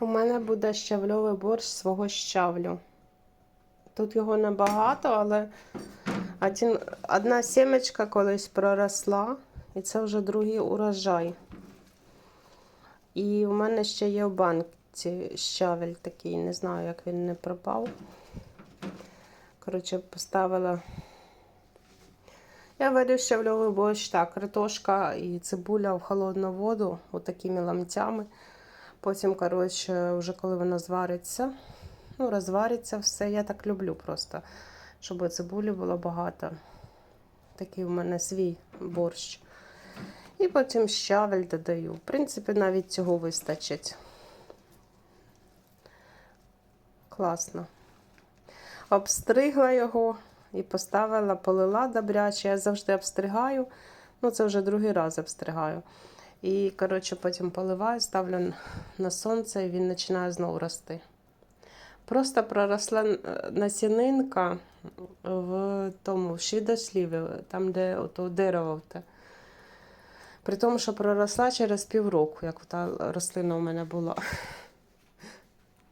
У мене буде щавльовий борщ свого щавлю. Тут його небагато, але одна сімечка колись проросла, і це вже другий урожай. І у мене ще є в банці щавель такий, не знаю, як він не пропав. Коротше, поставила. Я варю щавльовий борщ так, картошка і цибуля в холодну воду, отакими ламцями. Потім, коротше, вже коли вона звариться, ну, розвариться все. Я так люблю просто, щоб цибулі було багато. Такий у мене свій борщ. І потім щавель додаю. В принципі, навіть цього вистачить. Класно. Обстригла його і поставила, полила добряче. Я завжди обстригаю. Ну, це вже другий раз обстригаю. І, коротше, потім поливаю, ставлю на сонце, і він починає знову рости. Просто проросла е, насінинка в тому, в швідосліві, там, де ото дерево. При тому, що проросла через півроку, як та рослина у мене була.